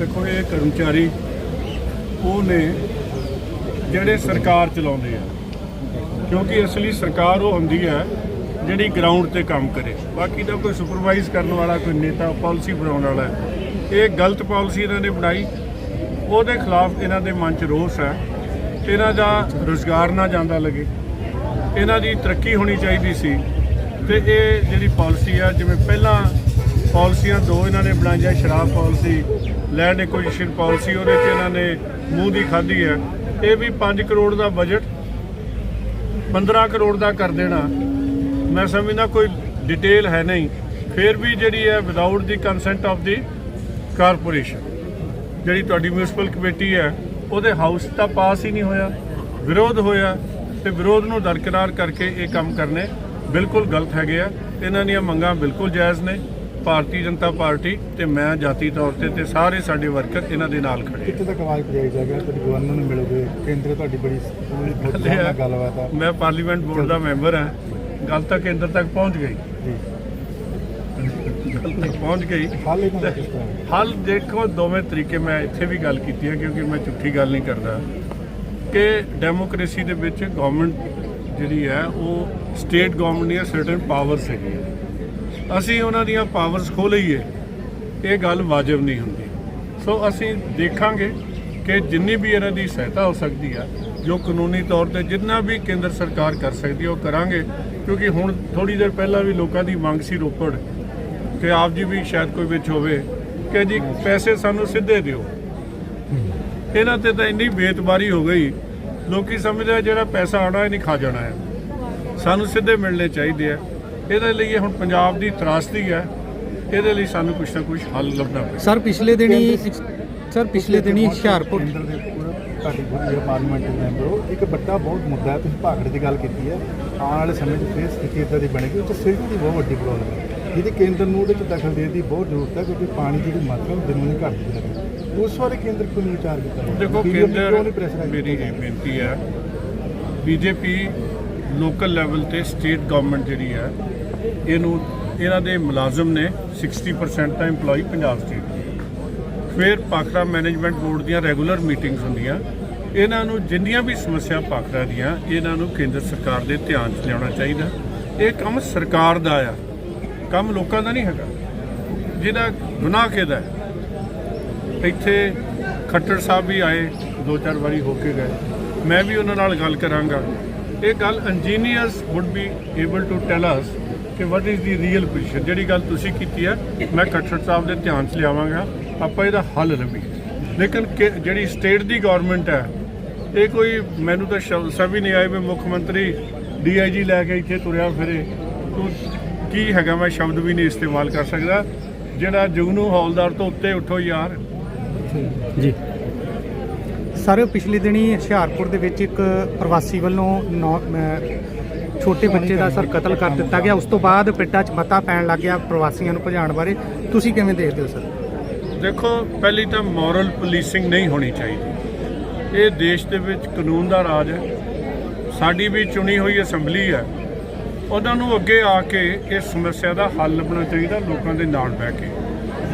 ਦੇਖੋ ਇਹ ਕਰਮਚਾਰੀ, ਉਹ ਨੇ ਜਿਹੜੇ ਸਰਕਾਰ ਚਲਾਉਂਦੇ ਆ। ਕਿਉਂਕਿ ਅਸਲੀ ਸਰਕਾਰ ਉਹ ਹੁੰਦੀ ਹੈ ਜਿਹੜੀ ਗਰਾਊਂਡ ਤੇ ਕੰਮ ਕਰੇ। ਬਾਕੀ ਦਾ ਕੋਈ ਸੁਪਰਵਾਈਜ਼ ਕਰਨ ਵਾਲਾ, ਕੋਈ ਨੇਤਾ ਪਾਲਿਸੀ ਬਣਾਉਣ ਵਾਲਾ ਇਹ ਗਲਤ ਪਾਲਿਸੀ ਇਹਨਾਂ ਨੇ ਬਣਾਈ। ਉਹਦੇ ਖਿਲਾਫ ਇਹਨਾਂ ਦੇ ਮਨ 'ਚ ਰੋਸ ਹੈ ਇਹਨਾਂ ਦਾ ਰੁਜ਼ਗਾਰ ਨਾ ਜਾਂਦਾ ਲੱਗੇ। ਇਹਨਾਂ ਦੀ ਤਰੱਕੀ ਹੋਣੀ ਚਾਹੀਦੀ ਸੀ। ਤੇ ਇਹ ਜਿਹੜੀ ਪਾਲਿਸੀ ਆ, ਜਿਵੇਂ ਪਹਿਲਾਂ ਪਾਲਿਸੀਆਂ ਦੋ ਇਹਨਾਂ ਨੇ ਬਣਾਈਆਂ, ਸ਼ਰਾਬ ਪਾਲਿਸੀ ਲੈਂਡ ਐਕੁਜੀਸ਼ਨ ਪਾਲਿਸੀ, ਉਹਦੇ 'ਚ ਇਹਨਾਂ ਨੇ ਮੂੰਹ ਦੀ ਖਾਧੀ ਹੈ। ਇਹ ਵੀ 5 ਕਰੋੜ ਦਾ ਬਜਟ 15 ਕਰੋੜ ਦਾ ਕਰ ਦੇਣਾ। ਮੈਂ ਸਮਝਦਾ ਕੋਈ ਡਿਟੇਲ ਹੈ ਨਹੀਂ। ਫਿਰ ਵੀ ਜਿਹੜੀ ਹੈ without the consent of the corporation ਜਿਹੜੀ ਤੁਹਾਡੀ ਮਿਊਨਿਸਪਲ ਕਮੇਟੀ ਹੈ, ਉਹਦੇ ਹਾਊਸ ਤਾਂ ਪਾਸ ਹੀ ਨਹੀਂ ਹੋਇਆ, ਵਿਰੋਧ ਹੋਇਆ ਤੇ ਵਿਰੋਧ ਨੂੰ ਦਰਕਰਾਰ ਕਰਕੇ ਇਹ ਕੰਮ ਕਰਨੇ ਬਿਲਕੁਲ ਗਲਤ ਹੈਗੇ ਆ। ਇਹਨਾਂ ਦੀਆਂ ਮੰਗਾਂ ਬਿਲਕੁਲ ਜਾਇਜ਼ ਨੇ। ਭਾਰਤੀ ਜਨਤਾ ਪਾਰਟੀ ਤੇ ਮੈਂ ਜਾਤੀ ਤੌਰ ਤੇ ਤੇ ਸਾਰੇ ਸਾਡੇ ਵਰਕਰ ਇਹਨਾਂ ਦੇ ਨਾਲ ਖੜੇ। ਕਿੱਥੇ ਤੱਕ ਆਵਾਜ਼ ਪਹੁੰਚਾਈ ਜਾਏਗਾ ਤੁਹਾਡੀ ਗਵਰਨਰ ਨੂੰ ਮਿਲੋਗੇ? ਕੇਂਦਰ ਤੁਹਾਡੀ ਬੜੀ ਗੱਲਬਾਤ ਆ। ਮੈਂ ਪਾਰਲੀਮੈਂਟ ਬੋਰਡ ਦਾ ਮੈਂਬਰ ਹਾਂ। ਗੱਲ ਤਾਂ ਕੇਂਦਰ ਤੱਕ ਪਹੁੰਚ ਗਈ। ਜੀ। ਪਹੁੰਚ ਗਈ? ਹੱਲ ਦੇਖੋ ਦੋਵੇਂ ਤਰੀਕੇ ਮੈਂ ਇੱਥੇ ਵੀ ਗੱਲ ਕੀਤੀ ਹੈ ਕਿਉਂਕਿ ਮੈਂ ਝੂਠੀ ਗੱਲ ਨਹੀਂ ਕਰਦਾ। ਕਿ ਡੈਮੋਕ੍ਰੇਸੀ ਦੇ ਵਿੱਚ ਗਵਰਨਮੈਂਟ ਜਿਹੜੀ ਹੈ ਉਹ ਸਟੇਟ ਗਵਰਨਮੈਂਟ ਦੀਆਂ ਸਰਟਨ ਪਾਵਰਸ ਹੈਗੀਆਂ। ਅਸੀਂ ਉਹਨਾਂ ਦੀਆਂ ਪਾਵਰਸ ਖੋ ਲਈਏ, ਇਹ ਗੱਲ ਵਾਜਬ ਨਹੀਂ ਹੁੰਦੀ। ਸੋ ਅਸੀਂ ਦੇਖਾਂਗੇ ਕਿ ਜਿੰਨੀ ਵੀ ਇਹਨਾਂ ਦੀ ਸਹਾਇਤਾ ਹੋ ਸਕਦੀ ਆ, ਜੋ ਕਾਨੂੰਨੀ ਤੌਰ ਤੇ ਜਿੰਨਾ ਵੀ ਕੇਂਦਰ ਸਰਕਾਰ ਕਰ ਸਕਦੀ ਹੈ ਉਹ ਕਰਾਂਗੇ, ਕਿਉਂਕਿ ਹੁਣ ਥੋੜੀ ਦੇਰ ਪਹਿਲਾਂ ਵੀ ਲੋਕਾਂ ਦੀ ਮੰਗ ਸੀ ਰੋਪੜ, ਕਿ ਆਪ ਜੀ ਵੀ ਸ਼ਾਇਦ ਕੋਈ ਵਿੱਚ ਹੋਵੇ, ਕਿ ਜੀ ਪੈਸੇ ਸਾਨੂੰ ਸਿੱਧੇ ਦਿਓ। ਇਹਨਾਂ ਤੇ ਤਾਂ ਇੰਨੀ ਬੇਤਬਾਰੀ ਹੋ ਗਈ, ਲੋਕੀ ਸਮਝਦੇ ਜਿਹੜਾ ਪੈਸਾ ਆਉਣਾ ਇਹ ਨਹੀਂ ਖਾ ਜਾਣਾ ਹੈ। ਸਾਨੂੰ ਸਿੱਧੇ ਮਿਲਣੇ ਚਾਹੀਦੇ ਆ। ਇਹਦੇ ਲਈ ਹੁਣ ਪੰਜਾਬ ਦੀ ਤਰਾਸਦੀ ਹੈ। ਇਹਦੇ ਲਈ ਸਾਨੂੰ ਕੁਝ ਨਾ ਕੁਝ ਹੱਲ ਲੱਭਣਾ ਪਏਗਾ। ਸਰ ਪਿਛਲੇ ਦਿਨੀ ਸਰ ਪਿਛਲੇ ਦਿਨੀ ਹੁਸ਼ਿਆਰਪੁਰ ਤੁਹਾਡੀ ਪੂਰੀ ਪਾਰਲੀਮੈਂਟ ਦੇ ਮੈਂਬਰ ਹੋ ਇੱਕ ਵੱਡਾ ਬਹੁਤ ਮੁੱਦਾ ਹੈ ਤੁਸੀਂ ਭਾਖੜੇ ਦੀ ਗੱਲ ਕੀਤੀ ਹੈ। ਆਉਣ ਵਾਲੇ ਸਮੇਂ 'ਚ ਫਿਰ ਸਥਿਤੀ ਇਦਾਂ ਦੀ ਬਣੇਗੀ ਉਹ ਸਿਲਟ ਦੀ ਬਹੁਤ ਵੱਡੀ ਪ੍ਰੋਬਲਮ ਹੈ। ਜਿਹਦੇ ਕੇਂਦਰ ਨੂੰ ਉਹਦੇ 'ਚ ਦਖਲ ਦੇਣ ਦੀ ਬਹੁਤ ਜ਼ਰੂਰਤ ਹੈ ਕਿਉਂਕਿ ਪਾਣੀ ਦੀ ਜਿਹੜੀ ਮਾਤਰਾ ਉਹ ਦਿਨੋਂ ਦਿਨ ਘਟਦੀ ਜਾ ਰਹੀ ਹੈ। ਉਸ ਬਾਰੇ ਕੇਂਦਰ ਕਿਉਂ ਨਹੀਂ ਵਿਚਾਰ ਕੀਤਾ? ਦੇਖੋ ਕੇਂਦਰ ਮੇਰੀ ਇਹ? ਬੇਨਤੀ ਹੈ ਬੀਜੇਪੀ ਲੋਕਲ ਲੈਵਲ ਤੇ ਸਟੇਟ ਗਵਰਨਮੈਂਟ ਜਿਹੜੀ ਹੈ ਇਹਨੂੰ ਇਹਨਾਂ ਦੇ ਮੁਲਾਜ਼ਮ ਨੇ 60% ਤਾਂ EMPLOYE ਪੰਜਾਬ ਸਟੇਟ ਦੇ। ਫਿਰ ਪਾਖੜਾ ਮੈਨੇਜਮੈਂਟ ਬੋਰਡ ਦੀਆਂ ਰੈਗੂਲਰ ਮੀਟਿੰਗਸ ਹੁੰਦੀਆਂ। ਇਹਨਾਂ ਨੂੰ ਜਿੰਨੀਆਂ ਵੀ ਸਮੱਸਿਆ ਪਾਖੜਾ ਦੀਆਂ, ਇਹਨਾਂ ਨੂੰ ਕੇਂਦਰ ਸਰਕਾਰ ਦੇ ਧਿਆਨ 'ਚ ਲਿਆਉਣਾ ਚਾਹੀਦਾ। ਇਹ ਕੰਮ ਸਰਕਾਰ ਦਾ ਆ। ਕੰਮ ਲੋਕਾਂ ਦਾ ਨਹੀਂ ਹੈਗਾ। ਜਿਹਦਾ ਗੁਨਾਹ ਕਿਹਦਾ ਇੱਥੇ ਖੱਟੜ ਸਾਹਿਬ ਵੀ ਆਏ ਦੋ ਚਾਰ ਵਾਰੀ ਹੋ ਕੇ ਗਏ। ਮੈਂ ਵੀ ਉਹਨਾਂ ਨਾਲ ਗੱਲ ਕਰਾਂਗਾ। ਇਹ ਗੱਲ engineers would be able to tell us ਕਿ what is the real position ਜਿਹੜੀ ਗੱਲ ਤੁਸੀਂ ਕੀਤੀ ਹੈ ਮੈਂ ਖੱਟੜ ਸਾਹਿਬ ਦੇ ਧਿਆਨ 'ਚ ਲਿਆਵਾਂਗਾ। ਆਪਾਂ ਇਹਦਾ ਹੱਲ ਲੱਭੀ ਲੇਕਿਨ ਜਿਹੜੀ ਸਟੇਟ ਦੀ ਗਵਰਨਮੈਂਟ ਹੈ ਇਹ ਕੋਈ ਮੈਨੂੰ ਤਾਂ ਸ਼ਬਦ ਸਭ ਹੀ ਨਹੀਂ ਆਏ ਵੀ ਮੁੱਖ ਮੰਤਰੀ ਡੀਆਈਜੀ ਲੈ ਕੇ ਇੱਥੇ ਤੁਰਿਆ ਫਿਰੇ। ਤੂੰ ਕੀ ਹੈਗਾ? ਮੈਂ ਸ਼ਬਦ ਵੀ ਨਹੀਂ ਇਸਤੇਮਾਲ ਕਰ ਸਕਦਾ। ਜਿਹੜਾ ਜੁਗਨੂ ਹੌਲਦਾਰ ਤੋਂ ਉੱਤੇ ਉੱਠੋ ਯਾਰ। ਜੀ। ਸਰ ਪਿਛਲੇ ਦਿਨੀ ਹੁਸ਼ਿਆਰਪੁਰ ਦੇ ਵਿੱਚ ਇੱਕ ਪ੍ਰਵਾਸੀ ਵੱਲੋਂ ਨੌ- ਅਮ, ਛੋਟੇ ਬੱਚੇ ਦਾ ਸਰ ਕਤਲ ਕਰ ਦਿੱਤਾ ਗਿਆ। ਉਸ ਤੋਂ ਬਾਅਦ ਪਿੰਡਾਂ 'ਚ ਮਤਾ ਪੈਣ ਲੱਗ ਗਿਆ ਪ੍ਰਵਾਸੀਆਂ ਨੂੰ ਭਜਾਉਣ ਬਾਰੇ। ਤੁਸੀਂ ਕਿਵੇਂ ਦੇਖਦੇ ਹੋ ਸਰ? ਦੇਖੋ, ਪਹਿਲੀ ਤਾਂ ਮੋਰਲ ਪੁਲਿਸਿੰਗ ਨਹੀਂ ਹੋਣੀ ਚਾਹੀਦੀ। ਇਹ ਦੇਸ਼ ਦੇ ਵਿੱਚ ਕਾਨੂੰਨ ਦਾ ਰਾਜ ਹੈ। ਸਾਡੀ ਵੀ ਚੁਣੀ ਹੋਈ ਅਸੈਂਬਲੀ ਹੈ। ਉਹਨਾਂ ਨੂੰ ਅੱਗੇ ਆ ਕੇ ਇਸ ਸਮੱਸਿਆ ਦਾ ਹੱਲ ਲੱਭਣਾ ਚਾਹੀਦਾ ਲੋਕਾਂ ਦੇ ਨਾਲ ਬਹਿ ਕੇ।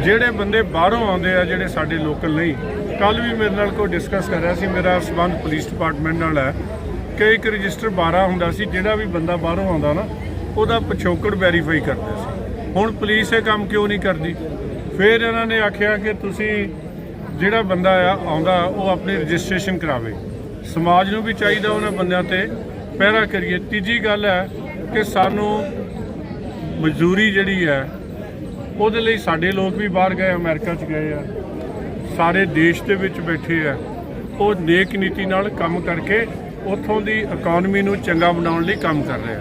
ਜਿਹੜੇ ਬੰਦੇ ਬਾਹਰੋਂ ਆਉਂਦੇ ਆ, ਜਿਹੜੇ ਸਾਡੇ ਲੋਕਲ ਨਹੀਂ। ਕੱਲ ਵੀ ਮੇਰੇ ਨਾਲ ਕੋਈ ਡਿਸਕਸ ਕਰ ਰਿਹਾ ਸੀ। ਮੇਰਾ ਸਬੰਧ ਪੁਲਿਸ ਡਿਪਾਰਟਮੈਂਟ ਨਾਲ ਹੈ। ਕਿ ਇੱਕ ਰਜਿਸਟਰ 12 ਹੁੰਦਾ ਸੀ, ਜਿਹੜਾ ਵੀ ਬੰਦਾ ਬਾਹਰੋਂ ਆਉਂਦਾ ਨਾ, ਉਹਦਾ ਪਿਛੋਕੜ ਵੈਰੀਫਾਈ ਕਰਦੇ ਸੀ। ਹੁਣ ਪੁਲਿਸ ਇਹ ਕੰਮ ਕਿਉਂ ਨਹੀਂ ਕਰਦੀ? ਫਿਰ ਇਹਨਾਂ ਨੇ ਆਖਿਆ ਕਿ ਤੁਸੀਂ ਜਿਹੜਾ ਬੰਦਾ ਆ, ਆਉਂਦਾ, ਉਹ ਆਪਣੀ ਰਜਿਸਟ੍ਰੇਸ਼ਨ ਕਰਾਵੇ। ਸਮਾਜ ਨੂੰ ਵੀ ਚਾਹੀਦਾ ਉਹਨਾਂ ਬੰਦਿਆਂ ਤੇ, ਪਹਿਰਾ ਕਰੀਏ। ਤੀਜੀ ਗੱਲ ਹੈ ਕਿ ਸਾਨੂੰ ਮਜ਼ਦੂਰੀ ਜਿਹੜੀ ਹੈ, ਉਹਦੇ ਲਈ ਸਾਡੇ ਲੋਕ ਵੀ ਬਾਹਰ ਗਏ, ਅਮਰੀਕਾ 'ਚ ਗਏ ਆ। ਸਾਰੇ ਦੇਸ਼ ਦੇ ਵਿੱਚ ਬੈਠੇ ਆ। ਉਹ ਨੇਕ ਨੀਤੀ ਨਾਲ ਕੰਮ ਕਰਕੇ ਉੱਥੋਂ ਦੀ ਇਕਨੋਮੀ ਨੂੰ ਚੰਗਾ ਬਣਾਉਣ ਲਈ ਕੰਮ ਕਰ ਰਹੇ।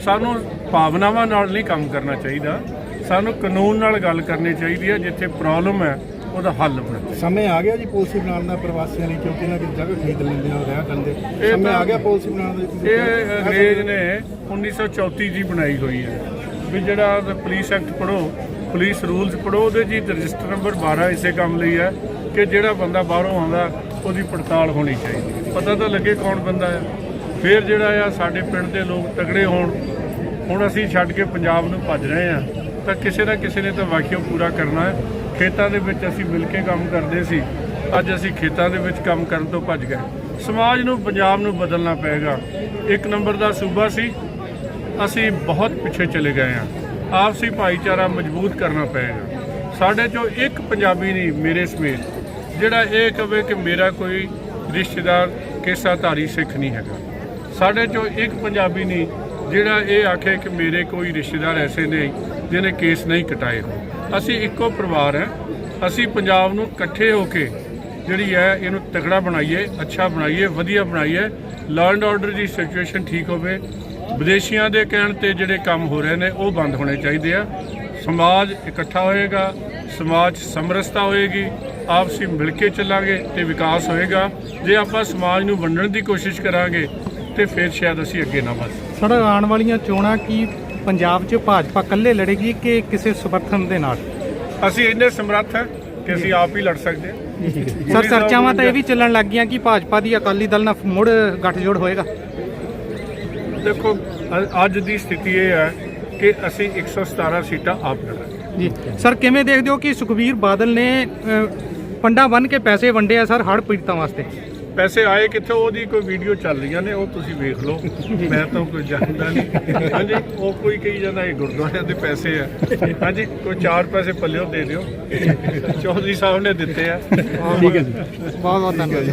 ਸਾਨੂੰ ਭਾਵਨਾਵਾਂ ਨਾਲ ਨਹੀਂ ਕੰਮ ਕਰਨਾ ਚਾਹੀਦਾ। ਸਾਨੂੰ ਕਾਨੂੰਨ ਨਾਲ ਗੱਲ ਕਰਨੀ ਚਾਹੀਦੀ ਹੈ ਜਿੱਥੇ ਪ੍ਰੋਬਲਮ ਹੈ ਉਹਦਾ ਹੱਲ ਚਾਹੀਦਾ ਸਮੇਂ ਆ ਗਿਆ ਜੀ ਪਾਲਿਸੀ ਬਣਾਉਣ ਦਾ ਪ੍ਰਵਾਸੀਆਂ ਲਈ ਕਿਉਂਕਿ ਇਹਨਾਂ ਦੀ ਜਗ੍ਹਾ ਖਰੀਦ ਲੈਂਦੇ ਆ ਰਹਿ ਕਰਦੇ। ਇਹ ਸਮੇਂ ਆ ਗਿਆ ਪਾਲਿਸੀ ਬਣਾਉਣ ਦਾ ਇਹ ਅੰਗਰੇਜ਼ ਨੇ 1934 ਜੀ ਬਣਾਈ ਹੋਈ ਹੈ। ਵੀ ਜਿਹੜਾ ਪੁਲਿਸ ਐਕਟ ਪੜੋ ਪੁਲਿਸ ਰੂਲਸ ਪੜੋ ਉਹਦੇ ਜੀ ਰਜਿਸਟਰ ਨੰਬਰ 12 ਇਸੇ ਕੰਮ ਲਈ ਹੈ ਕਿ ਜਿਹੜਾ ਬੰਦਾ ਬਾਹਰੋਂ ਆਉਂਦਾ ਉਹਦੀ ਪੜਤਾਲ ਹੋਣੀ ਚਾਹੀਦੀ ਹੈ। ਪਤਾ ਤਾਂ ਲੱਗੇ ਕੌਣ ਬੰਦਾ ਆ ਫਿਰ ਜਿਹੜਾ ਆ, ਸਾਡੇ ਪਿੰਡ ਦੇ ਲੋਕ ਤਗੜੇ ਹੋਣ, ਹੁਣ ਅਸੀਂ ਛੱਡ ਕੇ ਪੰਜਾਬ ਨੂੰ ਭੱਜ ਰਹੇ ਆ ਤਾਂ ਕਿਸੇ ਨਾ ਕਿਸੇ ਨੇ ਤਾਂ ਵਾਕਿਆ ਪੂਰਾ ਕਰਨਾ ਹੈ। ਖੇਤਾਂ ਦੇ ਵਿੱਚ ਅਸੀਂ ਮਿਲ ਕੇ ਕੰਮ ਕਰਦੇ ਸੀ, ਅੱਜ ਅਸੀਂ ਖੇਤਾਂ ਦੇ ਵਿੱਚ ਕੰਮ ਕਰਨ ਤੋਂ ਭੱਜ ਗਏ। ਸਮਾਜ ਨੂੰ, ਪੰਜਾਬ ਨੂੰ ਬਦਲਣਾ ਪਏਗਾ। ਇੱਕ ਨੰਬਰ ਦਾ ਸੂਬਾ ਸੀ, ਅਸੀਂ ਬਹੁਤ ਪਿੱਛੇ ਚਲੇ ਗਏ ਹਾਂ। ਆਪਸੀ ਭਾਈਚਾਰਾ ਮਜ਼ਬੂਤ ਕਰਨਾ ਪਏਗਾ। ਸਾਡੇ ਚੋਂ ਇੱਕ ਪੰਜਾਬੀ ਨਹੀਂ, ਮੇਰੇ ਸਮੇਤ। ਜਿਹੜਾ ਇਹ ਕਵੇ ਕਿ ਮੇਰਾ ਕੋਈ ਰਿਸ਼ਤੇਦਾਰ ਕੇਸਾਧਾਰੀ ਸਿੱਖ ਨਹੀਂ ਹੈਗਾ। ਸਾਡੇ ਚੋਂ ਇੱਕ ਪੰਜਾਬੀ ਨਹੀਂ, ਜਿਹੜਾ ਇਹ ਆਖੇ ਕਿ ਮੇਰੇ ਕੋਈ ਰਿਸ਼ਤੇਦਾਰ ਐਸੇ ਨੇ ਜਿਹਨੇ ਕੇਸ ਨਹੀਂ ਕਟਾਏ ਅਸੀਂ ਇੱਕੋ ਪਰਿਵਾਰ ਹੈ। ਅਸੀਂ ਪੰਜਾਬ ਨੂੰ ਇਕੱਠੇ ਹੋ ਕੇ ਜਿਹੜੀ ਹੈ ਇਹਨੂੰ ਤਗੜਾ ਬਣਾਈਏ, ਅੱਛਾ ਬਣਾਈਏ, ਵਧੀਆ ਬਣਾਈਏ। ਲਾਅ ਐਂਡ ਆਰਡਰ ਦੀ ਸਿਚੁਏਸ਼ਨ ਠੀਕ ਹੋਵੇ। ਵਿਦੇਸ਼ੀਆਂ ਦੇ ਕਹਿਣ ਤੇ ਜਿਹੜੇ ਕੰਮ ਹੋ ਰਹੇ ਨੇ, ਉਹ ਬੰਦ ਹੋਣੇ ਚਾਹੀਦੇ ਆ। ਸਮਾਜ ਇਕੱਠਾ ਹੋਏਗਾ ਸਮਾਜ ਸਮਰਸਤਾ ਹੋਏਗੀ ਆਪਸੀ ਮਿਲ ਕੇ ਚੱਲਾਂਗੇ ਤੇ ਵਿਕਾਸ ਹੋਏਗਾ। ਜੇ ਆਪਾਂ ਸਮਾਜ ਨੂੰ ਵੰਡਣ ਦੀ ਕੋਸ਼ਿਸ਼ ਕਰਾਂਗੇ ਤੇ ਫਿਰ ਸ਼ਾਇਦ ਅਸੀਂ ਅੱਗੇ ਨਾ ਵਧ ਸਰ ਆਉਣ ਵਾਲੀਆਂ ਚੋਣਾਂ ਕੀ ਪੰਜਾਬ 'ਚ ਭਾਜਪਾ ਇਕੱਲੇ ਲੜੇਗੀ ਕਿ ਕਿਸੇ ਸਮਰਥਨ ਦੇ ਨਾਲ? ਅਸੀਂ ਇੰਨੇ ਸਮਰੱਥ ਹਾਂ ਕਿ ਅਸੀਂ ਆਪ ਹੀ ਲੜ ਸਕਦੇ ਹਾਂ। ਸਰ ਚਰਚਾਵਾਂ ਤਾਂ ਇਹ ਵੀ ਚੱਲਣ ਲੱਗ ਗਈਆਂ ਕਿ ਭਾਜਪਾ ਦੀ ਅਕਾਲੀ ਦਲ ਨਾਲ ਮੁੜ ਗੱਠਜੋੜ ਹੋਏਗਾ। ਦੇਖੋ ਅ- ਅੱਜ ਦੀ ਸਥਿਤੀ ਇਹ ਹੈ ਕਿ ਅਸੀਂ 117 ਸੀਟਾਂ ਆਪ ਲੜਾਂਗੇ। ਜੀ। ਸਰ ਕਿਵੇਂ ਦੇਖਦੇ ਹੋ ਕਿ ਸੁਖਬੀਰ ਬਾਦਲ ਨੇ ਪੰਡਾ ਬੰਨ ਕੇ ਪੈਸੇ ਵੰਡੇ ਆ ਸਰ ਹੜ੍ਹ ਪੀੜਤਾਂ ਵਾਸਤੇ? ਪੈਸੇ ਆਏ ਕਿੱਥੋਂ ਉਹਦੀ ਕੋਈ ਵੀਡੀਓ ਚੱਲ ਰਹੀਆਂ ਨੇ ਉਹ ਤੁਸੀਂ ਵੇਖ ਲਓ। ਮੈਂ ਤਾਂ ਕੋਈ ਜਾਣਦਾ ਨਹੀਂ। ਹਾਂਜੀ ਉਹ ਕੋਈ ਕਹੀ ਜਾਂਦਾ ਇਹ ਗੁਰਦੁਆਰਿਆਂ ਦੇ ਪੈਸੇ ਆ। ਹਾਂਜੀ ਕੋਈ ਚਾਰ ਪੈਸੇ ਪੱਲਿਓ ਦੇ ਦਿਓ। ਚੌਧਰੀ ਸਾਹਿਬ ਨੇ ਦਿੱਤੇ ਆ। ਠੀਕ ਹੈ ਜੀ। ਬਹੁਤ ਬਹੁਤ ਧੰਨਵਾਦ।